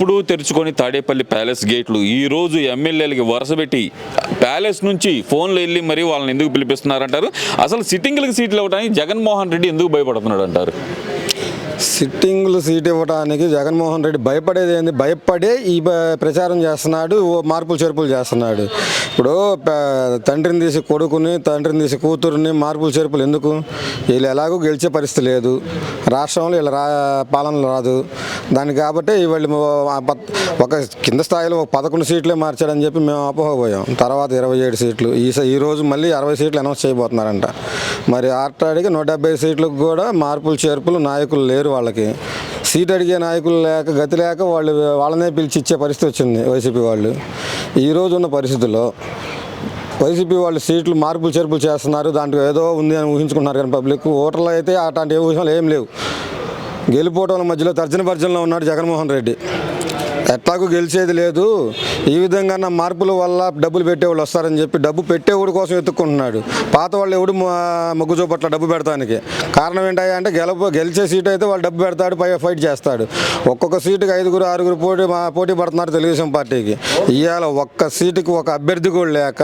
ఎప్పుడూ తెరుచుకొని తాడేపల్లి ప్యాలెస్ గేట్లు. ఈ రోజు ఎమ్మెల్యేలకి వరుసపెట్టి ప్యాలెస్ నుంచి ఫోన్లు వెళ్ళి మరి వాళ్ళని ఎందుకు పిలిపిస్తున్నారంటారు? అసలు సిట్టింగ్లకు సీట్లు ఇవ్వడానికి జగన్మోహన్ రెడ్డి ఎందుకు భయపడుతున్నాడు అంటారు సిట్టింగ్లు సీట్ ఇవ్వడానికి జగన్మోహన్ రెడ్డి భయపడేది ఏంది? భయపడే ఈ ప్రచారం చేస్తున్నాడు ఓ మార్పులు చేర్పులు చేస్తున్నాడు. ఇప్పుడు తండ్రిని తీసి కొడుకుని తండ్రిని తీసి కూతురుని మార్పులు చేర్పులు ఎందుకు? వీళ్ళు ఎలాగో గెలిచే పరిస్థితి లేదు. రాష్ట్రంలో వీళ్ళ రా పాలన రాదు. దానికి కాబట్టి వీళ్ళు ఒక కింద స్థాయిలో ఒక పదకొండు సీట్లే మార్చాడని చెప్పి మేము అపోహపోయాం. తర్వాత ఇరవై ఏడు సీట్లు. ఈ స- ఈ రోజు మళ్ళీ అరవై సీట్లు అనౌన్స్ చేయబోతున్నారంట. మరి ఆర్టాడికి నూట డెబ్బై సీట్లకు కూడా మార్పులు చేర్పులు నాయకులు లేరు వాళ్ళకి. సీట్ అడిగే నాయకులు లేక గతి లేక వాళ్ళు వాళ్ళనే పిలిచి ఇచ్చే పరిస్థితి వచ్చింది వైసీపీ వాళ్ళు. ఈరోజు ఉన్న పరిస్థితుల్లో వైసీపీ వాళ్ళు సీట్లు మార్పులు చేర్పులు చేస్తున్నారు. దాంట్లో ఏదో ఉంది అని ఊహించుకుంటున్నారు కానీ పబ్లిక్. ఓటర్లు అయితే అట్లాంటి ఏ ఊహలు ఏం లేవు. గెలిపోవటం మధ్యలో తర్జన భర్జనలో ఉన్నాడు జగన్మోహన్ రెడ్డి. ఎట్లాగూ గెలిచేది లేదు. ఈ విధంగా నా మార్పుల వల్ల డబ్బులు పెట్టేవాళ్ళు వస్తారని చెప్పి డబ్బు పెట్టేవాడి కోసం ఎత్తుక్కుంటున్నాడు పాత వాళ్ళు ఎవడు మొగ్గు చూపట్ల డబ్బు పెడతానికి? కారణం ఏంటంటే అంటే గెలప గెలిచే సీట్ అయితే వాళ్ళు డబ్బు పెడతాడు పై ఫైట్ చేస్తాడు. ఒక్కొక్క సీటుకి ఐదుగురు ఆరుగురు పోటీ పోటీ పడుతున్నారు తెలుగుదేశం పార్టీకి. ఇవాళ ఒక్క సీటుకి ఒక అభ్యర్థి కూడా లేక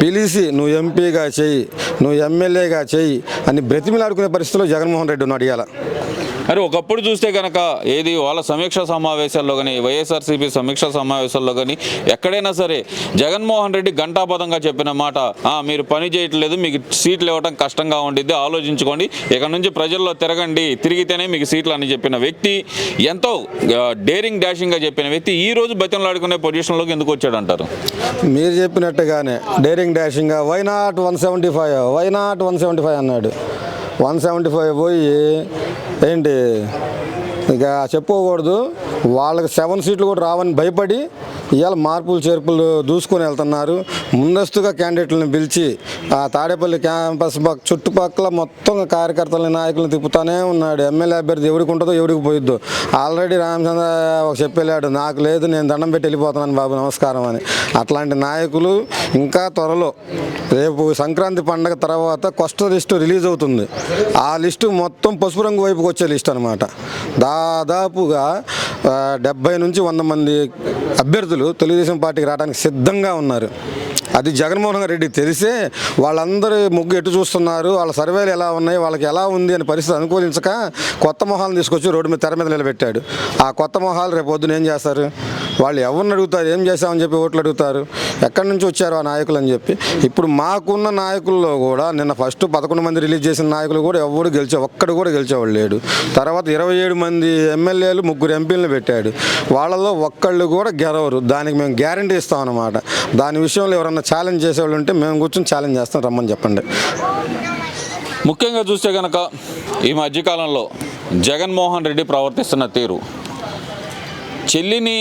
పిలిచి నువ్వు ఎంపీగా చెయ్యి నువ్వు ఎమ్మెల్యేగా చెయ్యి అని బ్రతిమిలాడుకునే పరిస్థితిలో జగన్మోహన్ రెడ్డి ఉన్నాడు ఇవాళ మరి ఒకప్పుడు చూస్తే కనుక ఏది వాళ్ళ సమీక్ష సమావేశాల్లో కానీ వైఎస్ఆర్సీపీ సమీక్ష సమావేశాల్లో కానీ ఎక్కడైనా సరే జగన్మోహన్ రెడ్డి గంటాపదంగా చెప్పిన మాట మీరు పని చేయట్లేదు మీకు సీట్లు ఇవ్వడం కష్టంగా ఉండిద్ది ఆలోచించుకోండి ఇక్కడ నుంచి ప్రజల్లో తిరగండి తిరిగితేనే మీకు సీట్లు అని చెప్పిన వ్యక్తి ఎంతో డేరింగ్ డాషింగ్గా చెప్పిన వ్యక్తి ఈ రోజు బతిమలాడుకునే పొజిషన్లోకి ఎందుకు వచ్చాడంటారు మీరు చెప్పినట్టుగానే daring డాషింగ్గా why not one seventy five why not one seventy five అన్నాడు. వన్ సెవెంటీ ఫైవ్ పోయి ఏంటి ఇక చెప్పుకోకూడదు వాళ్ళకి సెవెన్ సీట్లు కూడా రావని భయపడి ఇవాళ మార్పులు చేర్పులు దూసుకొని వెళ్తున్నారు. ముందస్తుగా క్యాండిడేట్లను పిలిచి ఆ తాడేపల్లి క్యాంపస్ పక్క చుట్టుపక్కల మొత్తం కార్యకర్తలని నాయకులను తిప్పుతానే ఉన్నాడు. ఎమ్మెల్యే అభ్యర్థి ఎవరికి ఉంటుందో ఎవరికి పోయిద్దో. ఆల్రెడీ రామచంద్ర ఒక చెప్పేలాడు నాకు లేదు నేను దండం పెట్టి వెళ్ళిపోతున్నాను బాబు నమస్కారం అని. అట్లాంటి నాయకులు ఇంకా త్వరలో రేపు సంక్రాంతి పండగ తర్వాత కొత్త లిస్టు రిలీజ్ అవుతుంది. ఆ లిస్టు మొత్తం పసుపు రంగు వైపుకి వచ్చే లిస్ట్ అనమాట దాదాపుగా డెబ్బై నుంచి వంద మంది అభ్యర్థులు తెలుగుదేశం పార్టీకి రావడానికి సిద్ధంగా ఉన్నారు. అది జగన్మోహన్ రెడ్డి తెలిసే వాళ్ళందరూ ముగ్గు ఎటు చూస్తున్నారు వాళ్ళ సర్వేలు ఎలా ఉన్నాయి వాళ్ళకి ఎలా ఉంది అని పరిస్థితి అనుకూలించక కొత్త మొహాలను తీసుకొచ్చి రోడ్డు మీద తెర మీద నిలబెట్టాడు. ఆ కొత్త మొహాలు రేపు పొద్దున ఏం చేస్తారు? వాళ్ళు ఎవరిని అడుగుతారు? ఏం చేశామని చెప్పి ఓట్లు అడుగుతారు? ఎక్కడి నుంచి వచ్చారు ఆ నాయకులు అని చెప్పి. ఇప్పుడు మాకున్న నాయకుల్లో కూడా నిన్న ఫస్ట్ పదకొండు మంది రిలీజ్ చేసిన నాయకులు కూడా ఎవరు గెలిచే ఒక్కడు కూడా గెలిచేవాళ్ళు లేడు. తర్వాత ఇరవై ఏడు మంది ఎమ్మెల్యేలు ముగ్గురు ఎంపీలను పెట్టాడు. వాళ్ళలో ఒక్కళ్ళు కూడా గెలవరు. దానికి మేము గ్యారంటీ ఇస్తాం అన్నమాట. దాని విషయంలో ఎవరన్నా ఛాలెంజ్ చేసేవాళ్ళు ఉంటే మేము కూర్చొని ఛాలెంజ్ చేస్తాం. రమ్మని చెప్పండి. ముఖ్యంగా చూస్తే కనుక ఈ మధ్యకాలంలో జగన్మోహన్ రెడ్డి ప్రవర్తిస్తున్న తీరు. చెల్లిని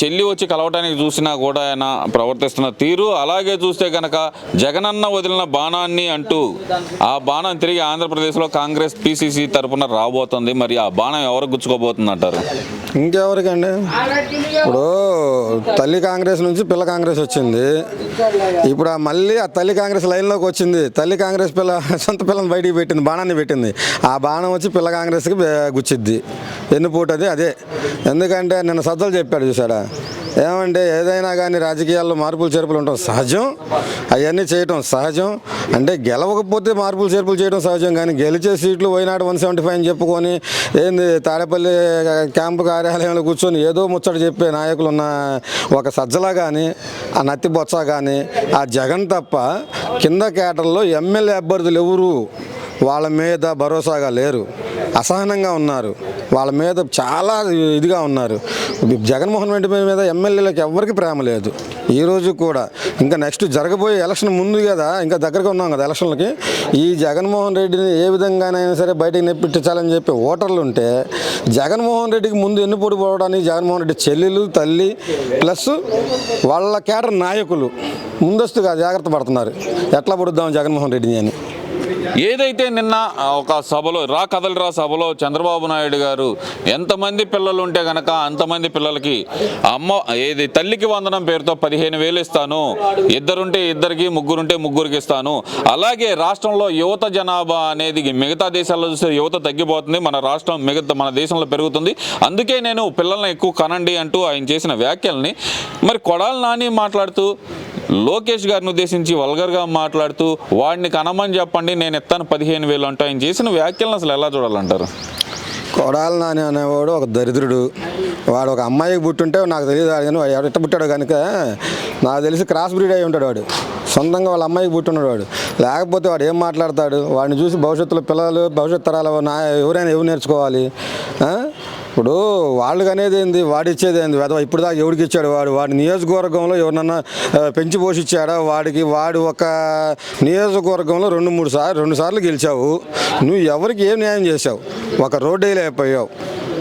చెల్లి వచ్చి కలవటానికి చూసినా కూడా ఆయన ప్రవర్తిస్తున్న తీరు. అలాగే చూస్తే కనుక జగనన్న వదిలిన బాణాన్ని అంటూ ఆ బాణం తిరిగి ఆంధ్రప్రదేశ్లో కాంగ్రెస్ పిసిసి తరపున రాబోతుంది. మరి ఆ బాణం ఎవరు గుచ్చుకోబోతుంది అంటారు ఇంకెవరికండి? ఇప్పుడు తల్లి కాంగ్రెస్ నుంచి పిల్ల కాంగ్రెస్ వచ్చింది. ఇప్పుడు ఆ మళ్ళీ ఆ తల్లి కాంగ్రెస్ లైన్లోకి వచ్చింది. తల్లి కాంగ్రెస్ పిల్ల సొంత పిల్లని బయటికి పెట్టింది బాణాన్ని పెట్టింది. ఆ బాణం వచ్చి పిల్ల కాంగ్రెస్కి గుచ్చిద్ది. ఎన్నుపోటు అది? అదే. ఎందుకంటే నిన్న సజ్జలు చెప్పాడు చూసాడా ఏమంటే ఏదైనా కానీ రాజకీయాల్లో మార్పులు చేర్పులు ఉండటం సహజం. అవన్నీ చేయటం సహజం. అంటే గెలవకపోతే మార్పులు చేర్పులు చేయడం సహజం. కానీ గెలిచే సీట్లు పోయినాడు వన్ సెవెంటీ ఫైవ్ అని చెప్పుకొని ఏంది తాడేపల్లి క్యాంపు కార్యాలయంలో కూర్చొని ఏదో ముచ్చట చెప్పే నాయకులు ఉన్న ఒక సజ్జల కానీ ఆ నత్తి బొత్స కానీ ఆ జగన్ తప్ప కింద కేటర్లో ఎమ్మెల్యే అభ్యర్థులు ఎవరు? వాళ్ళ మీద భరోసాగా లేరు. అసహనంగా ఉన్నారు. వాళ్ళ మీద చాలా ఇదిగా ఉన్నారు. జగన్మోహన్ రెడ్డి మీద ఎమ్మెల్యేలకు ఎవరికి ప్రేమ లేదు. ఈరోజు కూడా. ఇంకా నెక్స్ట్ జరగబోయే ఎలక్షన్ ముందు కదా ఇంకా దగ్గరగా ఉన్నాం కదా ఎలక్షన్లకి ఈ జగన్మోహన్ రెడ్డిని ఏ విధంగానైనా సరే బయటకు నెప్పించాలని చెప్పి ఓటర్లు ఉంటే జగన్మోహన్ రెడ్డికి ముందు ఎన్నుపోటు పోవడానికి జగన్మోహన్ రెడ్డి చెల్లెలు తల్లి ప్లస్ వాళ్ళ కేటర్ నాయకులు ముందస్తుగా జాగ్రత్త పడుతున్నారు. ఎట్లా పడుద్దాం జగన్మోహన్ రెడ్డిని అని. ఏదైతే నిన్న ఒక సభలో రా కదలరా సభలో చంద్రబాబు నాయుడు గారు ఎంతమంది పిల్లలు ఉంటే గనక అంతమంది పిల్లలకి అమ్మ ఏది తల్లికి వందనం పేరుతో పదిహేను వేలు ఇస్తాను ఇద్దరుంటే ఇద్దరికి ముగ్గురుంటే ముగ్గురికి ఇస్తాను. అలాగే రాష్ట్రంలో యువత జనాభా అనేది మిగతా దేశాల్లో చూస్తే యువత తగ్గిపోతుంది. మన రాష్ట్రం మిగతా మన దేశంలో పెరుగుతుంది. అందుకే నేను పిల్లల్ని ఎక్కువ కనండి అంటూ ఆయన చేసిన వ్యాఖ్యల్ని మరి కొడాలి నాని మాట్లాడుతూ లోకేష్ గారిని ఉద్దేశించి వల్గర్గా మాట్లాడుతూ వాడిని కనమని చెప్పండి నేను ఎత్తాను పదిహేను వేలు అంటూ ఆయన చేసిన వ్యాఖ్యలను అసలు ఎలా చూడాలంటారు? కొడాలి నాని అనేవాడు ఒక దరిద్రుడు. వాడు ఒక అమ్మాయికి పుట్టుంటే నాకు తెలియదు కానీ వాడు ఎట్ట పుట్టాడు కనుక నాకు తెలిసి క్రాస్ బ్రీడ్ అయి ఉంటాడు వాడు. సొంతంగా వాళ్ళ అమ్మాయికి పుట్టున్నాడు వాడు. లేకపోతే వాడు ఏం మాట్లాడతాడు? వాడిని చూసి భవిష్యత్తులో పిల్లలు భవిష్యత్ తరాలు నా ఎవరైనా ఎవరు నేర్చుకోవాలి? ఇప్పుడు వాళ్ళకి అనేది ఏంది? వాడిచ్చేది ఏంది? వెధవ ఇప్పుడు దాకా ఎవడికి ఇచ్చాడు వాడు? వాడి నియోజకవర్గంలో ఎవరినన్నా పెంచి పోషించాడా వాడికి వాడు ఒక నియోజకవర్గంలో రెండు మూడు సార్లు రెండు సార్లు గెలిచావు. నువ్వు ఎవరికి ఏం న్యాయం చేసావు ఒక రోడ్డు వేయలేకపోయావు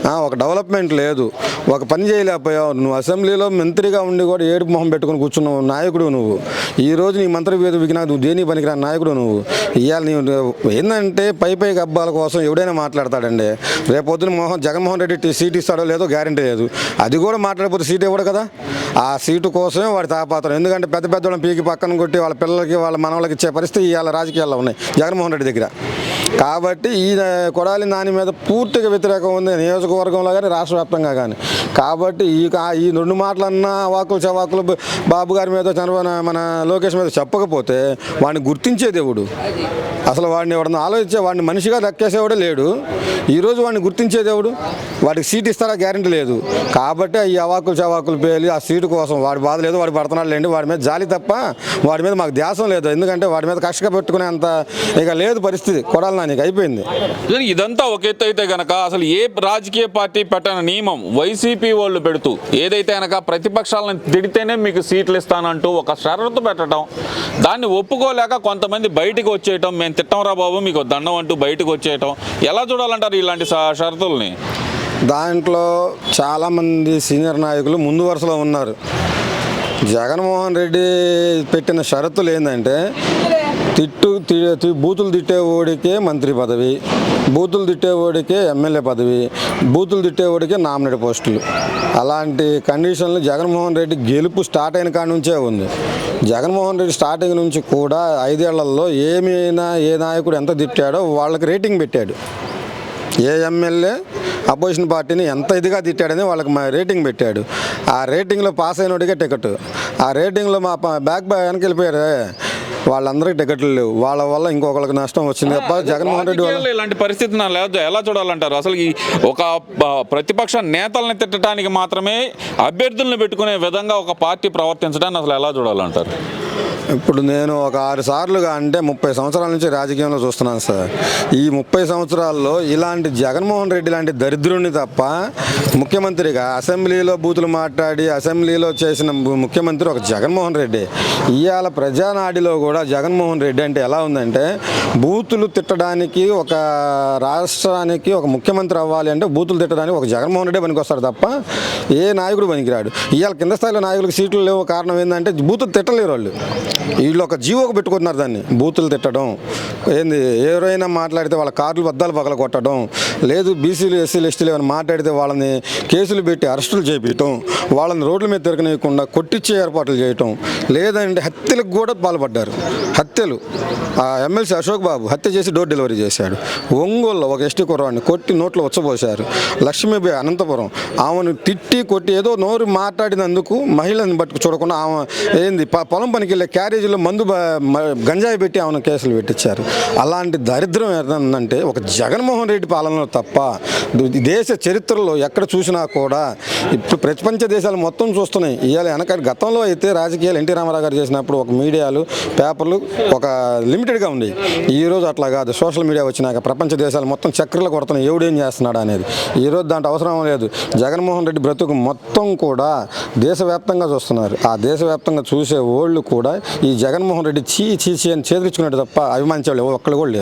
ఒక డెవలప్మెంట్ లేదు. ఒక పని చేయలేకపోయావు. నువ్వు అసెంబ్లీలో మంత్రిగా ఉండి కూడా ఏడుపు మొహం పెట్టుకుని కూర్చున్నావు. నాయకుడు నువ్వు. ఈ రోజు నీ మంత్రి వేద విగినా నువ్వు దేని పనికిరా నాయకుడు నువ్వు? ఇవాళ నీవు ఏంటంటే పై పై గబ్బాల కోసం ఎవడైనా మాట్లాడతాడండి. రేపొద్దున మోహన్ జగన్మోహన్ రెడ్డి సీట్ ఇస్తాడో లేదో గ్యారంటీ లేదు. అది కూడా మాట్లాడకపోతే సీట్ ఇవ్వడు కదా? ఆ సీటు కోసమే వాడి తాపాత్రం. ఎందుకంటే పెద్ద పెద్ద పీకి పక్కన కొట్టి వాళ్ళ పిల్లలకి వాళ్ళ మనవాళ్ళకి ఇచ్చే పరిస్థితి ఇవాళ రాజకీయాల్లో ఉన్నాయి. జగన్మోహన్ రెడ్డి దగ్గర. కాబట్టి ఈ కొడాలి నాని మీద పూర్తిగా వ్యతిరేకం ఉంది నియోజకవర్గంలో కానీ రాష్ట్ర వ్యాప్తంగా కానీ. కాబట్టి ఈ ఈ రెండు మాటలన్నా వాకులు చవాకులు బాబు గారి మీద చంద్రబాబు మన లోకేష్ మీద చెప్పకపోతే వాడిని గుర్తించే దేవుడు. అసలు వాడిని ఎవడన్నా ఆలోచించే వాడిని మనిషిగా దక్కేసేవాడే లేడు. ఈరోజు వాడిని గుర్తించే దేవుడు. వాడికి సీట్ ఇస్తారా గ్యారంటీ లేదు. కాబట్టి ఈ అవాకులు చవాకులు పేలి ఆ సీటు కోసం వాడి బాధ లేదు వాడు పడుతున్నాడు లేండి వాడి మీద జాలి తప్ప వాడి మీద మాకు ధ్యాసం లేదు. ఎందుకంటే వాడి మీద కక్షగా పెట్టుకునే అంత ఇక లేదు పరిస్థితి. కొడాలి నానికి అయిపోయింది. ఇదంతా ఒక ఎత్తు అయితే గనక అసలు ఏ రాజకీయ పార్టీ పెట్టిన నియమం వైసీపీ వాళ్ళు పెడుతూ ఏదైతే గనక ప్రతిపక్షాలను తిడితేనే మీకు సీట్లు ఇస్తానంటూ ఒక షరతు పెట్టడం దాన్ని ఒప్పుకోలేక కొంతమంది బయటికి వచ్చేయటం మేము తిట్టంరా బాబు మీకు దండం అంటూ బయటకు వచ్చేయటం ఎలా చూడాలంటారు ఇలాంటి షరతుల్ని? దాంట్లో చాలామంది సీనియర్ నాయకులు ముందు వరుసలో ఉన్నారు. జగన్మోహన్ రెడ్డి పెట్టిన షరతులు ఏంటంటే తిట్టు తి- బూతులు తిట్టేవాడికే మంత్రి పదవి బూతులు తిట్టేవాడికే ఎమ్మెల్యే పదవి బూతులు తిట్టేవాడికే నామినేట్ పోస్టులు. అలాంటి కండిషన్లు జగన్మోహన్ రెడ్డి గెలుపు స్టార్ట్ అయిన కాడి నుంచే ఉంది. జగన్మోహన్ రెడ్డి స్టార్టింగ్ నుంచి కూడా ఐదేళ్ళలో ఏమైనా ఏ నాయకుడు ఎంత తిట్టాడో వాళ్ళకి రేటింగ్ పెట్టాడు. ఏ ఎమ్మెల్యే అపోజిషన్ పార్టీని ఎంత ఇదిగా తిట్టాడని వాళ్ళకి మా రేటింగ్ పెట్టాడు. ఆ రేటింగ్లో పాస్ అయినోడికే టికెట్. ఆ రేటింగ్లో మా బ్యాక్ బై వెనక్కి వాళ్ళందరికీ టికెట్లు లేవు. వాళ్ళ వల్ల ఇంకొకరికి నష్టం వచ్చింది. తప్ప జగన్మోహన్ రెడ్డి వల్ల ఇలాంటి పరిస్థితి ఎలా చూడాలంటారు? అసలు ఈ ఒక ప్రతిపక్ష నేతల్ని తిట్టడానికి మాత్రమే అభ్యర్థులను పెట్టుకునే విధంగా ఒక పార్టీ ప్రవర్తించడాన్ని అసలు ఎలా చూడాలంటారు? ఇప్పుడు నేను ఒక ఆరు సార్లుగా అంటే ముప్పై సంవత్సరాల నుంచి రాజకీయంలో చూస్తున్నాను సార్. ఈ ముప్పై సంవత్సరాల్లో ఇలాంటి జగన్మోహన్ రెడ్డి లాంటి దరిద్రుడిని తప్ప ముఖ్యమంత్రిగా అసెంబ్లీలో బూతులు మాట్లాడి అసెంబ్లీలో చేసిన ముఖ్యమంత్రి ఒక జగన్మోహన్ రెడ్డి. ఇవాళ ప్రజానాడిలో కూడా జగన్మోహన్ రెడ్డి అంటే ఎలా ఉందంటే బూతులు తిట్టడానికి ఒక రాష్ట్రానికి ఒక ముఖ్యమంత్రి అవ్వాలి అంటే బూతులు తిట్టడానికి ఒక జగన్మోహన్ రెడ్డి పనికొస్తాడు తప్ప ఏ నాయకుడు పనికిరాడు. ఇవాళ కింద స్థాయిలో నాయకులకు సీట్లు లేవు కారణం ఏంటంటే బూతులు తిట్టలేరు వాళ్ళు. వీళ్ళు ఒక జీవోకు పెట్టుకుంటున్నారు దాన్ని. బూతులు తిట్టడం ఏంది ఎవరైనా మాట్లాడితే వాళ్ళ కార్లు బద్దాలు పగల కొట్టడం లేదు బీసీలు ఎస్సీలు ఎస్టీలు ఏమైనా మాట్లాడితే వాళ్ళని కేసులు పెట్టి అరెస్టులు చేపించడం వాళ్ళని రోడ్ల మీద తిరగనీయకుండా కొట్టించే ఏర్పాట్లు చేయటం లేదంటే హత్యలకు కూడా పాల్పడ్డారు. హత్యలు. ఆ ఎమ్మెల్సీ అశోక్ బాబు హత్య చేసి డోర్ డెలివరీ చేశాడు. ఒంగోలులో ఒక ఎస్టీ కుర్రాడిని కొట్టి నోట్లో వచ్చబోశారు లక్ష్మీబాయి అనంతపురం ఆమెను తిట్టి కొట్టి ఏదో నోరు మాట్లాడినందుకు మహిళని బట్టుకు చూడకుండా ఆమె ఏంది ప- పొలం పనికి వెళ్ళే క్యారేజీలో మందు గంజాయి పెట్టి ఆమెను కేసులు పెట్టించారు. అలాంటి దరిద్రం ఏంటంటే ఒక జగన్మోహన్ రెడ్డి పాలనలో తప్ప దేశ చరిత్రలో ఎక్కడ చూసినా కూడా ఇప్పుడు ప్రపంచ దేశాలు మొత్తం చూస్తున్నాయి. ఇవాళ వెనక గతంలో అయితే రాజకీయాలు ఎన్టీ రామారావు గారు చేసినప్పుడు ఒక మీడియాలు పేపర్లు ఒక లిమిటెడ్గా ఉండేవి. ఈ రోజు అట్లా కాదు. సోషల్ మీడియా వచ్చినాక ప్రపంచ దేశాలు మొత్తం చక్రలు కొడుతున్నాయి. ఎవడేం చేస్తున్నాడు అనేది. ఈ రోజు దాంట్లో అవసరం లేదు. జగన్మోహన్ రెడ్డి బ్రతుకు మొత్తం కూడా దేశవ్యాప్తంగా చూస్తున్నారు. ఆ దేశవ్యాప్తంగా చూసే వాళ్ళు కూడా ఈ జగన్మోహన్ రెడ్డి చీ చీ చీ అని చేదరించుకున్నాడు తప్ప అభిమానించే వాళ్ళు ఒక్కళ్ళు కూడా లేరు.